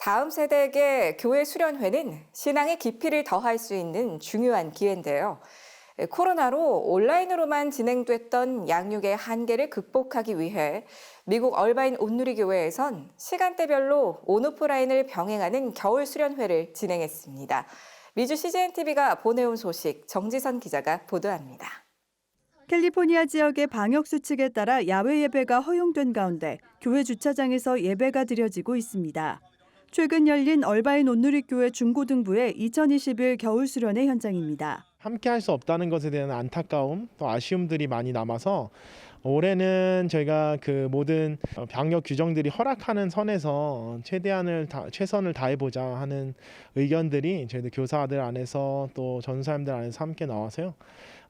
다음 세대에게 교회 수련회는 신앙의 깊이를 더할 수 있는 중요한 기회인데요. 코로나로 온라인으로만 진행됐던 양육의 한계를 극복하기 위해 미국 얼바인 온누리교회에선 시간대별로 온오프라인을 병행하는 겨울 수련회를 진행했습니다. 미주 CGNTV가 보내온 소식 정지선 기자가 보도합니다. 캘리포니아 지역의 방역 수칙에 따라 야외 예배가 허용된 가운데 교회 주차장에서 예배가 드려지고 있습니다. 최근 열린 얼바인 온누리교회 중고등부의 2021 겨울 수련회 현장입니다. 함께 할 수 없다는 것에 대한 안타까움 또 아쉬움들이 많이 남아서 올해는 저희가 그 모든 방역 규정들이 허락하는 선에서 최대한을 다, 최선을 다해보자 하는 의견들이 저희들 교사들 안에서 또 전사님들 안에서 함께 나와서요.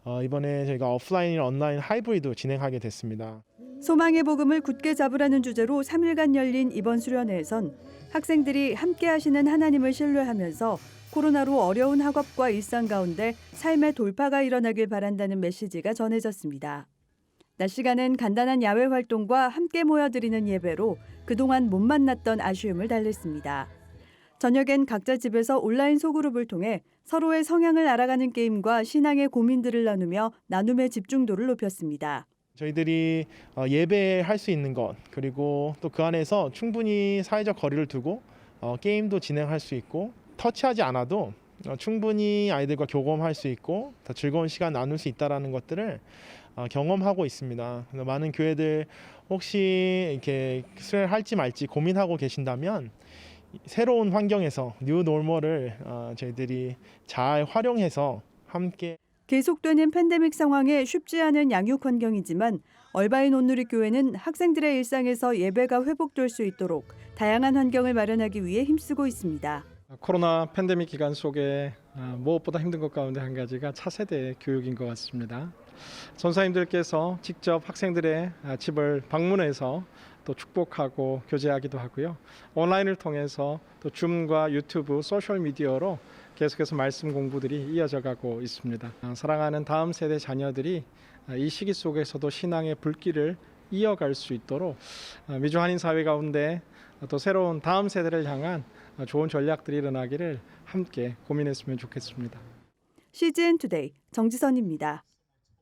어, 이번에 저희가 오프라인, 온라인 하이브리드 진행하게 됐습니다. 소망의 복음을 굳게 잡으라는 주제로 3일간 열린 이번 수련회에선 학생들이 함께 하시는 하나님을 신뢰하면서 코로나로 어려운 학업과 일상 가운데 삶의 돌파가 일어나길 바란다는 메시지가 전해졌습니다. 낮 시간은 간단한 야외 활동과 함께 모여드리는 예배로 그동안 못 만났던 아쉬움을 달랬습니다. 저녁엔 각자 집에서 온라인 소그룹을 통해 서로의 성향을 알아가는 게임과 신앙의 고민들을 나누며 나눔의 집중도를 높였습니다. 저희들이 어, 예배할 수 있는 것 그리고 또 그 안에서 충분히 사회적 거리를 두고 어, 게임도 진행할 수 있고 터치하지 않아도 어, 충분히 아이들과 교감할 수 있고 더 즐거운 시간 나눌 수 있다라는 것들을 어, 경험하고 있습니다. 많은 교회들 혹시 이렇게 수련할지 말지 고민하고 계신다면 새로운 환경에서 뉴 노멀을 어, 저희들이 잘 활용해서 함께 계속되는 팬데믹 상황에 쉽지 않은 양육 환경이지만 얼바인 온누리 교회는 학생들의 일상에서 예배가 회복될 수 있도록 다양한 환경을 마련하기 위해 힘쓰고 있습니다. 코로나 팬데믹 기간 속에 아, 무엇보다 힘든 것 가운데 한 가지가 차세대 교육인 것 같습니다. 전사님들께서 직접 학생들의 아, 집을 방문해서 또 축복하고 교제하기도 하고요. 온라인을 통해서 또 줌과 유튜브, 소셜 미디어로 계속해서 말씀 공부들이 이어져 가고 있습니다. 아, 사랑하는 다음 세대 자녀들이 아, 이 시기 속에서도 신앙의 불길을 이어갈 수 있도록 아, 미주 한인 사회 가운데 또 새로운 다음 세대를 향한 좋은 전략들이 일어나기를 함께 고민했으면 좋겠습니다. CGN 투데이 정지선입니다.